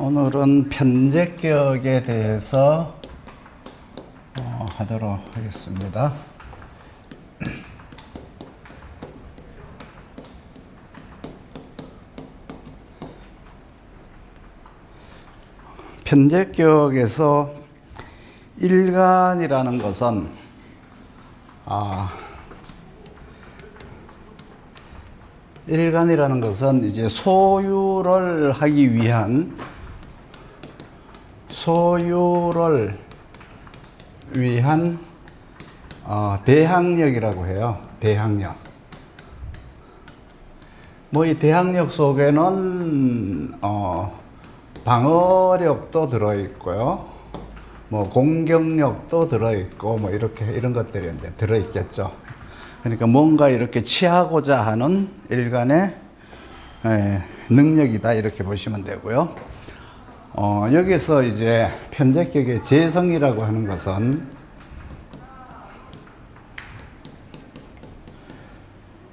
오늘은 편제격에 대해서 어, 하도록 하겠습니다. 편제격에서 일간이라는 것은 아, 일간이라는 것은 이제 소유를 하기 위한 소유를 위한 어, 대항력이라고 해요. 대항력. 뭐 이 대항력 속에는 어, 방어력도 들어 있고요. 뭐 공격력도 들어 있고 뭐 이렇게 이런 것들이 이제 들어 있겠죠. 그러니까 뭔가 이렇게 취하고자 하는 일간의 에, 능력이다 이렇게 보시면 되고요. 어, 여기서 이제 편제격의 재성이라고 하는 것은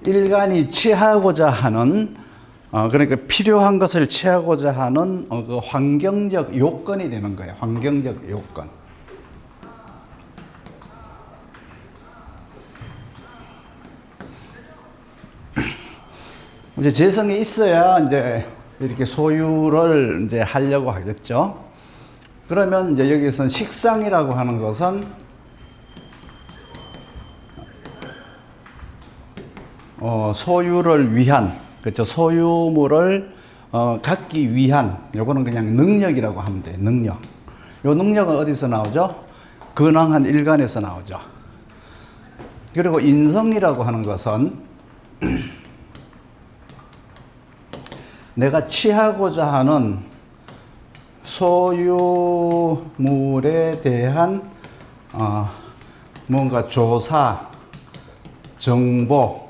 일간이 취하고자 하는 어, 그러니까 필요한 것을 취하고자 하는 어, 그 환경적 요건이 되는 거예요. 환경적 요건. 이제 재성이 있어야 이제 이렇게 소유를 이제 하려고 하겠죠. 그러면 이제 여기서는 식상이라고 하는 것은 어, 소유를 위한 그렇죠. 소유물을 어, 갖기 위한 요거는 그냥 능력이라고 하면 돼요. 능력. 요 능력은 어디서 나오죠? 근황한 일간에서 나오죠. 그리고 인성이라고 하는 것은 내가 취하고자 하는 소유물에 대한 어, 뭔가 조사, 정보,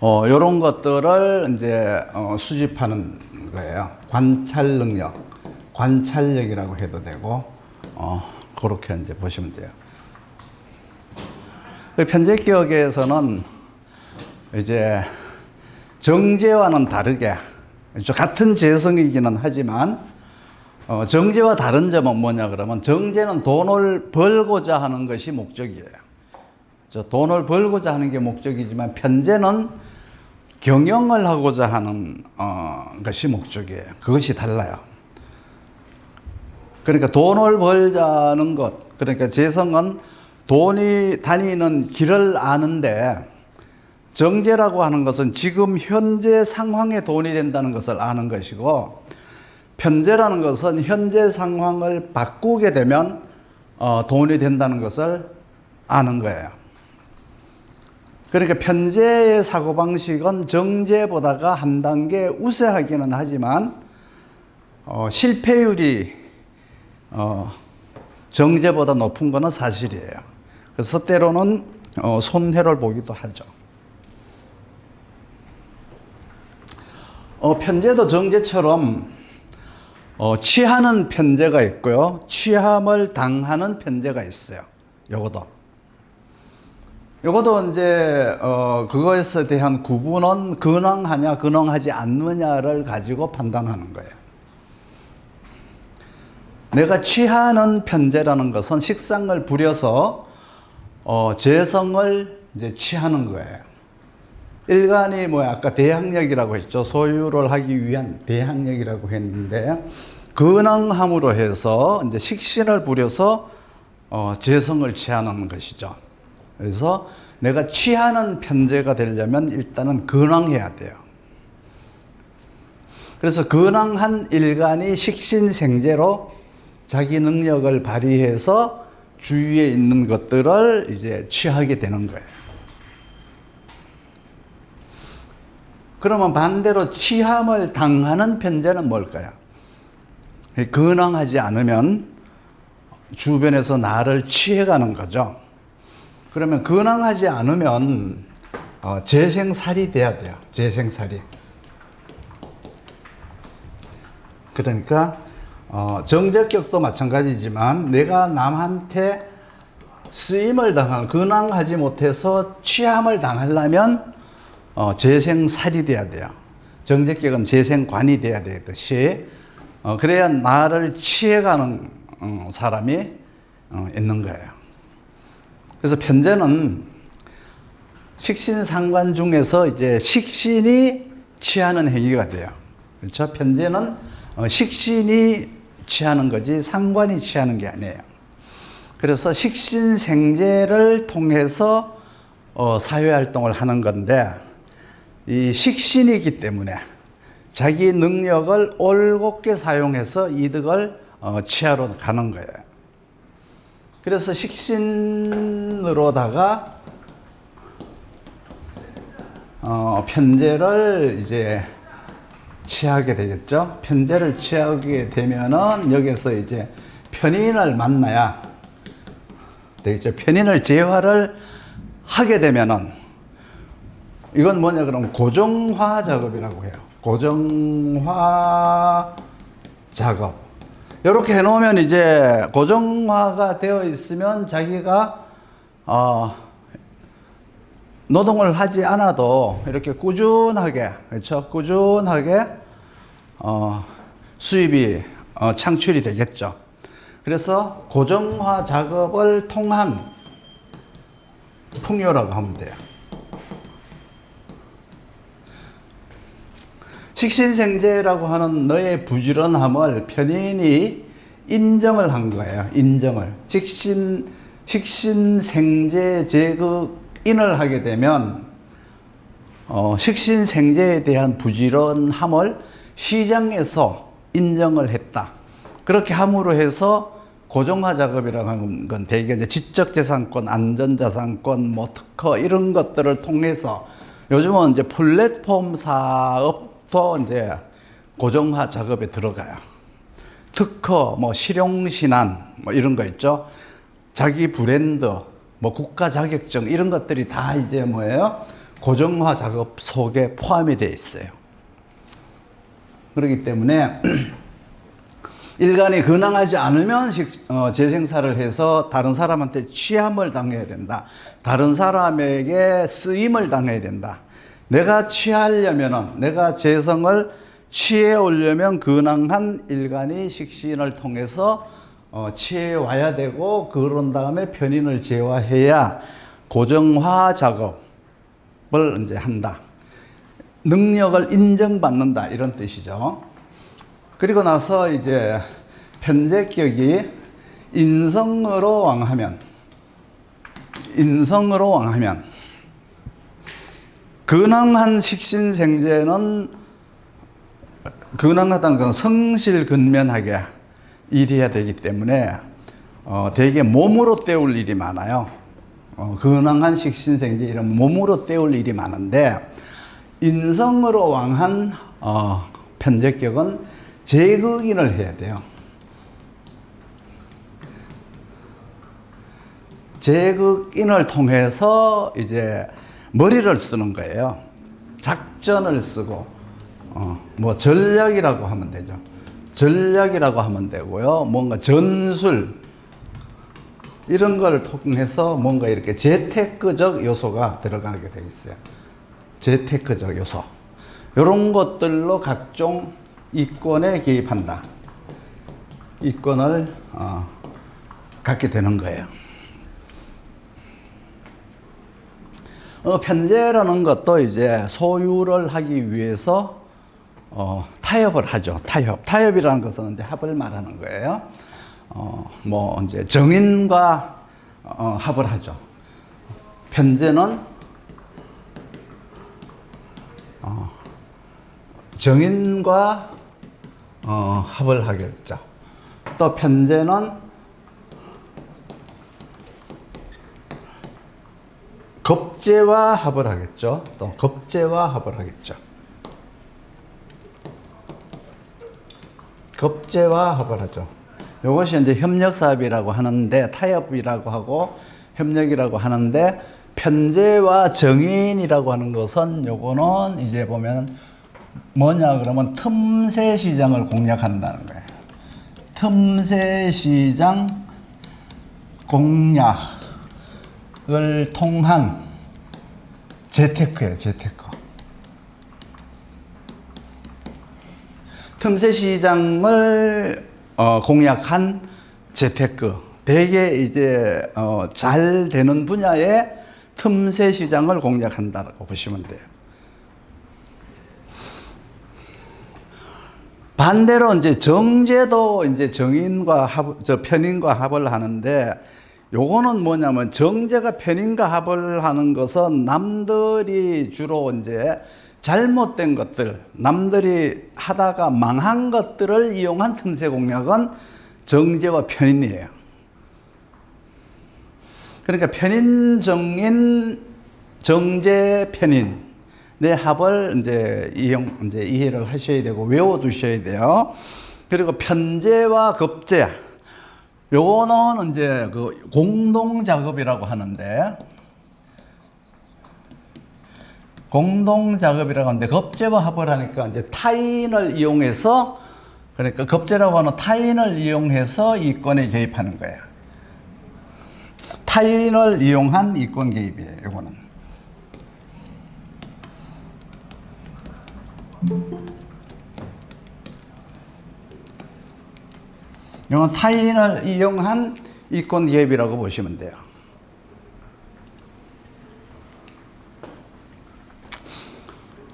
어, 이런 것들을 이제 어, 수집하는 거예요. 관찰 능력, 관찰력이라고 해도 되고, 어, 그렇게 이제 보시면 돼요. 그 편제기억에서는 이제 정제와는 다르게 저 같은 재성이기는 하지만 어, 정제와 다른 점은 뭐냐 그러면 정제는 돈을 벌고자 하는 것이 목적이에요. 저 돈을 벌고자 하는 게 목적이지만 편제는 경영을 하고자 하는 어, 것이 목적이에요. 그것이 달라요. 그러니까 돈을 벌자는 것, 그러니까 재성은 돈이 다니는 길을 아는데 정제라고 하는 것은 지금 현재 상황에 돈이 된다는 것을 아는 것이고 편제라는 것은 현재 상황을 바꾸게 되면 어, 돈이 된다는 것을 아는 거예요. 그러니까 편제의 사고방식은 정제보다가 한 단계 우세하기는 하지만 어, 실패율이 어, 정제보다 높은 것은 사실이에요. 그래서 때로는 어, 손해를 보기도 하죠. 어, 편제도 정제처럼 어, 취하는 편제가 있고요. 취함을 당하는 편제가 있어요. 요거도. 요거도 이제 어, 그거에 대한 구분은 근황하냐 근황하지 않느냐를 가지고 판단하는 거예요. 내가 취하는 편제라는 것은 식상을 부려서 어, 재성을 이제 취하는 거예요. 일간이 뭐 아까 대항력이라고 했죠. 소유를 하기 위한 대항력이라고 했는데 근황함으로 해서 이제 식신을 부려서 어, 재성을 취하는 것이죠. 그래서 내가 취하는 편제가 되려면 일단은 근황해야 돼요. 그래서 근황한 일간이 식신생제로 자기 능력을 발휘해서 주위에 있는 것들을 이제 취하게 되는 거예요. 그러면 반대로 취함을 당하는 편제는 뭘까요? 근황하지 않으면 주변에서 나를 취해가는 거죠. 그러면 근황하지 않으면 어, 재생살이 돼야 돼요. 재생살이. 그러니까 어, 정적격도 마찬가지지만 내가 남한테 쓰임을 당하는 근황하지 못해서 취함을 당하려면 어, 재생살이 돼야 돼요. 정적격은 재생관이 돼야 되듯이 어, 그래야 나를 취해가는 어, 사람이 어, 있는 거예요. 그래서 편제는 식신상관 중에서 이제 식신이 취하는 행위가 돼요. 그렇죠? 편제는 어, 식신이 취하는 거지 상관이 취하는 게 아니에요. 그래서 식신생제를 통해서 어, 사회활동을 하는 건데 이 식신이기 때문에 자기 능력을 올곧게 사용해서 이득을 어, 취하러 가는 거예요. 그래서 식신으로다가 어, 편제를 이제 취하게 되겠죠. 편제를 취하게 되면은 여기서 이제 편인을 만나야 되겠죠. 편인을 재화를 하게 되면은 이건 뭐냐 그러면 고정화 작업이라고 해요. 고정화 작업. 이렇게 해놓으면 이제 고정화가 되어 있으면 자기가 어, 노동을 하지 않아도 이렇게 꾸준하게 그렇죠 꾸준하게 어, 수입이 어, 창출이 되겠죠. 그래서 고정화 작업을 통한 풍요라고 하면 돼요. 식신생제라고 하는 너의 부지런함을 편인이 인정을 한 거예요. 인정을. 식신, 식신생제 제극인을 하게 되면, 어, 식신생제에 대한 부지런함을 시장에서 인정을 했다. 그렇게 함으로 해서 고정화 작업이라고 하는 건 대개 이제 지적재산권, 안전자산권, 뭐 특허 이런 것들을 통해서 요즘은 이제 플랫폼 사업 도 이제 고정화 작업에 들어가요. 특허, 뭐 실용신안, 뭐 이런 거 있죠. 자기 브랜드, 뭐 국가 자격증 이런 것들이 다 이제 뭐예요? 고정화 작업 속에 포함이 되어 있어요. 그렇기 때문에 일간이 근황하지 않으면 식, 어, 재생사를 해서 다른 사람한테 취함을 당해야 된다. 다른 사람에게 쓰임을 당해야 된다. 내가 취하려면은 내가 재성을 취해 오려면 근황한 일간이 식신을 통해서 어, 취해 와야 되고 그런 다음에 편인을 제화해야 고정화 작업을 이제 한다. 능력을 인정받는다 이런 뜻이죠. 그리고 나서 이제 편제격이 인성으로 왕하면 인성으로 왕하면 근황한 식신생제는 근황하다는 건 성실근면하게 일해야 되기 때문에 어, 되게 몸으로 때울 일이 많아요. 어, 근황한 식신생제 이런 몸으로 때울 일이 많은데 인성으로 왕한 어, 편제격은 제극인을 해야 돼요. 제극인을 통해서 이제 머리를 쓰는 거예요. 작전을 쓰고, 어, 뭐 전략이라고 하면 되죠. 전략이라고 하면 되고요. 뭔가 전술, 이런 걸 통해서 뭔가 이렇게 재테크적 요소가 들어가게 돼 있어요. 재테크적 요소. 이런 것들로 각종 이권에 개입한다. 이권을 어, 갖게 되는 거예요. 어, 편제라는 것도 이제 소유를 하기 위해서 어, 타협을 하죠. 타협. 타협이라는 것은 이제 합을 말하는 거예요. 어, 뭐 이제 정인과 어, 합을 하죠. 편제는 어, 정인과 어, 합을 하겠죠. 또 편제는 겁제와 합을 하겠죠. 또 겁제와 합을 하겠죠. 겁제와 합을 하죠. 이것이 이제 협력 사업이라고 하는데 타협이라고 하고 협력이라고 하는데 편제와 정인이라고 하는 것은 요거는 이제 보면 뭐냐 그러면 틈새 시장을 공략한다는 거예요. 틈새 시장 공략 을 통한 재테크예요, 재테크. 틈새 시장을 어, 공략한 재테크 되게 이제 어, 잘 되는 분야의 틈새 시장을 공략한다고 보시면 돼요. 반대로 이제 정제도 이제 정인과 합, 저 편인과 합을 하는데 요거는 뭐냐면 정제가 편인과 합을 하는 것은 남들이 주로 이제 잘못된 것들, 남들이 하다가 망한 것들을 이용한 틈새 공략은 정제와 편인이에요. 그러니까 편인 정인 정제 편인 내 합을 이제 이용 이제 이해를 하셔야 되고 외워 두셔야 돼요. 그리고 편제와 급제 요거는 이제 그 공동 작업이라고 하는데 공동 작업이라고 하는데 급제와 합을 하니까 이제 타인을 이용해서 그러니까 급제라고 하는 타인을 이용해서 이권에 개입하는 거예요. 타인을 이용한 이권 개입이에요. 요거는. 이건 타인을 이용한 이권 개입이라고 보시면 돼요.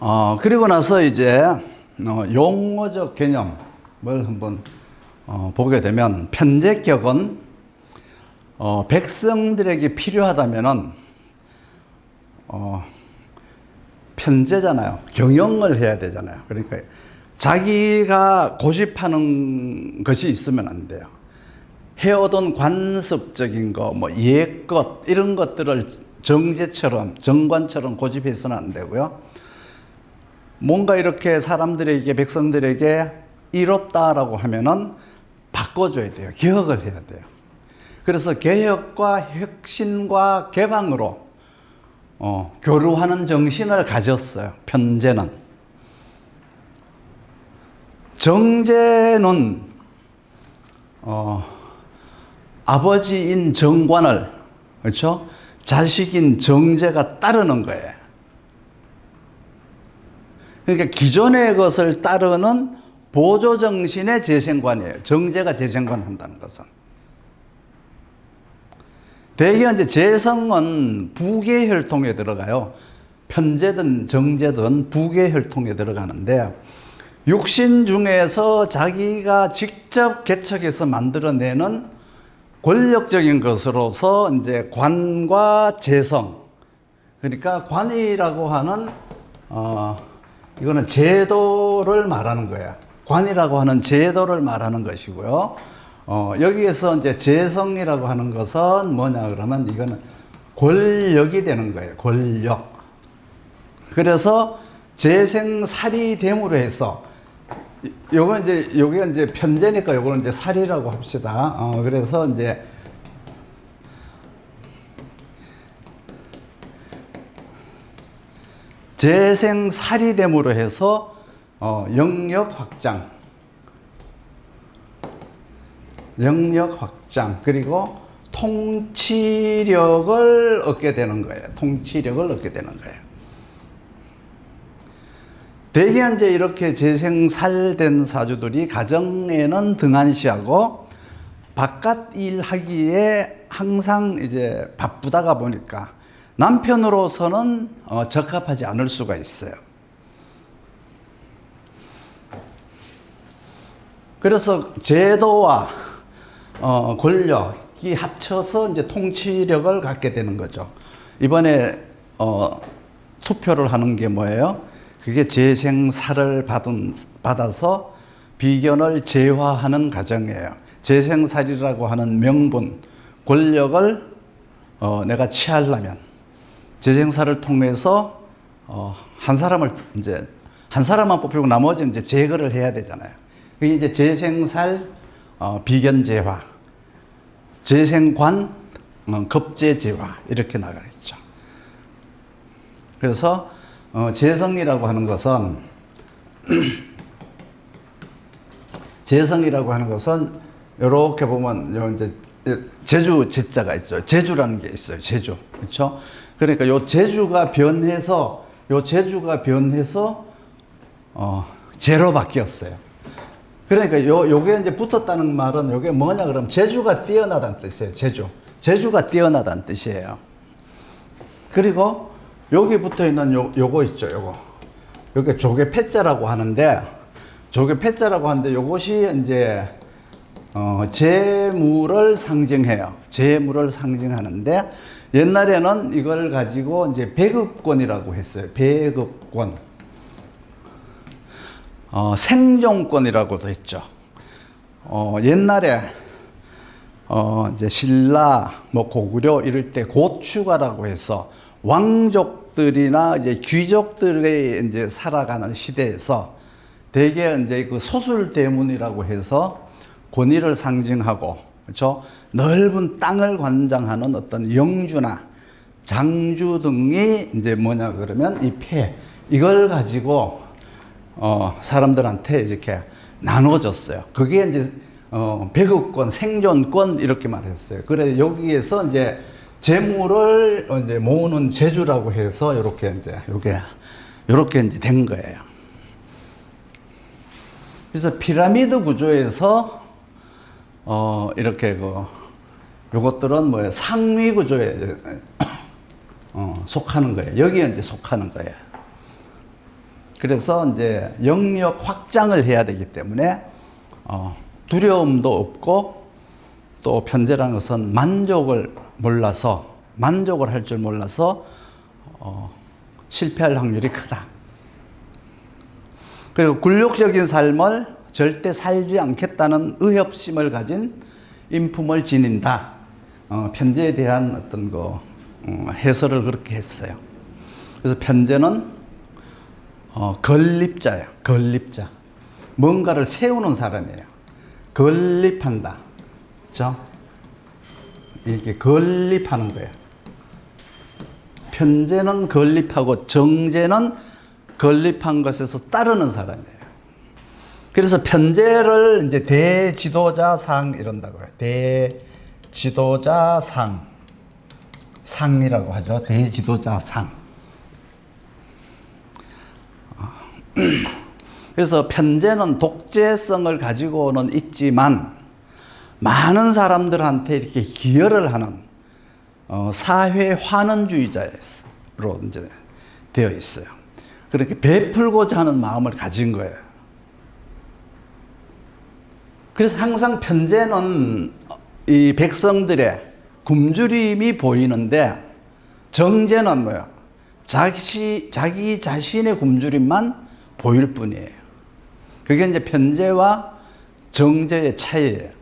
어, 그리고 나서 이제 어, 용어적 개념을 한번 어, 보게 되면 편제격은 어, 백성들에게 필요하다면은 어, 편제잖아요. 경영을 해야 되잖아요. 그러니까 자기가 고집하는 것이 있으면 안 돼요. 해오던 관습적인 거, 뭐 옛것 이런 것들을 정제처럼 정관처럼 고집해서는 안 되고요. 뭔가 이렇게 사람들에게 백성들에게 이롭다라고 하면은 바꿔줘야 돼요. 개혁을 해야 돼요. 그래서 개혁과 혁신과 개방으로 어, 교류하는 정신을 가졌어요. 편제는. 정제는 어, 아버지인 정관을 그렇죠? 자식인 정제가 따르는 거예요. 그러니까 기존의 것을 따르는 보조 정신의 재생관이에요. 정제가 재생관 한다는 것은. 대개 이제 재성은 부계 혈통에 들어가요. 편제든 정제든 부계 혈통에 들어가는데 육신 중에서 자기가 직접 개척해서 만들어내는 권력적인 것으로서 이제 관과 재성 그러니까 관이라고 하는 어 이거는 제도를 말하는 거야. 관이라고 하는 제도를 말하는 것이고요. 어, 여기에서 이제 재성이라고 하는 것은 뭐냐 그러면 이거는 권력이 되는 거예요. 권력. 그래서 재생살이 됨으로 해서 이- 요거 이제 요게 이제 편제니까 요거는 이제 살이라고 합시다. 어, 그래서 이제 재생 살이 됨으로 해서 어, 영역 확장, 영역 확장 그리고 통치력을 얻게 되는 거예요. 통치력을 얻게 되는 거예요. 대개 이제 이렇게 재생살된 사주들이 가정에는 등한시하고 바깥 일 하기에 항상 이제 바쁘다가 보니까 남편으로서는 어, 적합하지 않을 수가 있어요. 그래서 제도와 어, 권력이 합쳐서 이제 통치력을 갖게 되는 거죠. 이번에 어, 투표를 하는 게 뭐예요? 그게 재생살을 받은, 받아서 비견을 제화하는 과정이에요. 재생살이라고 하는 명분, 권력을 어, 내가 취하려면 재생살을 통해서 어, 한 사람을 이제 한 사람만 뽑히고 나머지 이제 제거를 해야 되잖아요. 그게 이제 재생살 어, 비견제화, 재생관 어, 급제제화 이렇게 나가 있죠. 그래서 어, 재성이라고 하는 것은 재성이라고 하는 것은 이렇게 보면 요 이제 제주 제자가 있죠. 제주라는 게 있어요. 제주. 그렇죠? 그러니까 요 제주가 변해서 요 제주가 변해서 어 제로 바뀌었어요. 그러니까 요 요게 이제 붙었다는 말은 요게 뭐냐 그러면 재주가 뛰어나다는 뜻이에요. 재주. 재주가 뛰어나다는 뜻이에요. 그리고 여기 붙어 있는 요 요거 있죠. 요거. 요게 조개 패자라고 하는데 조개 패자라고 하는데 요것이 이제 어, 재물을 상징해요. 재물을 상징하는데 옛날에는 이걸 가지고 이제 배급권이라고 했어요. 배급권. 어, 생존권이라고도 했죠. 어, 옛날에 어, 이제 신라, 뭐 고구려 이럴 때 고추가라고 해서 왕족 들이나 이제 귀족들이 이제 살아가는 시대에서 대개 이제 그 소술 대문이라고 해서 권위를 상징하고 그렇죠? 넓은 땅을 관장하는 어떤 영주나 장주 등이 이제 뭐냐 그러면 이 폐 이걸 가지고 어, 사람들한테 이렇게 나눠졌어요. 그게 이제 어, 배급권, 생존권 이렇게 말했어요. 그래 여기에서 이제 재물을 이제 모으는 재주라고 해서 이렇게 이제 요게 요렇게 이제 된 거예요. 그래서 피라미드 구조에서 어, 이렇게 그 요것들은 뭐 상위 구조에 어, 속하는 거예요. 여기에 이제 속하는 거예요. 그래서 이제 영역 확장을 해야 되기 때문에 어, 두려움도 없고 또 편제라는 것은 만족을 몰라서 만족을 할 줄 몰라서 어, 실패할 확률이 크다. 그리고 굴욕적인 삶을 절대 살지 않겠다는 의협심을 가진 인품을 지닌다. 어, 편제에 대한 어떤 그 어, 해설을 그렇게 했어요. 그래서 편제는 어, 건립자야. 건립자. 뭔가를 세우는 사람이에요. 건립한다. 그죠? 이렇게 건립하는 거예요. 편제는 건립하고 정제는 건립한 것에서 따르는 사람이에요. 그래서 편제를 이제 대지도자상 이런다고요. 대지도자상. 상이라고 하죠. 대지도자상. 그래서 편제는 독재성을 가지고는 있지만 많은 사람들한테 이렇게 기여를 하는 어, 사회 환원주의자로 이제 되어 있어요. 그렇게 베풀고자 하는 마음을 가진 거예요. 그래서 항상 편제는 이 백성들의 굶주림이 보이는데 정제는 뭐야? 자기, 자기 자신의 굶주림만 보일 뿐이에요. 그게 이제 편제와 정제의 차이예요.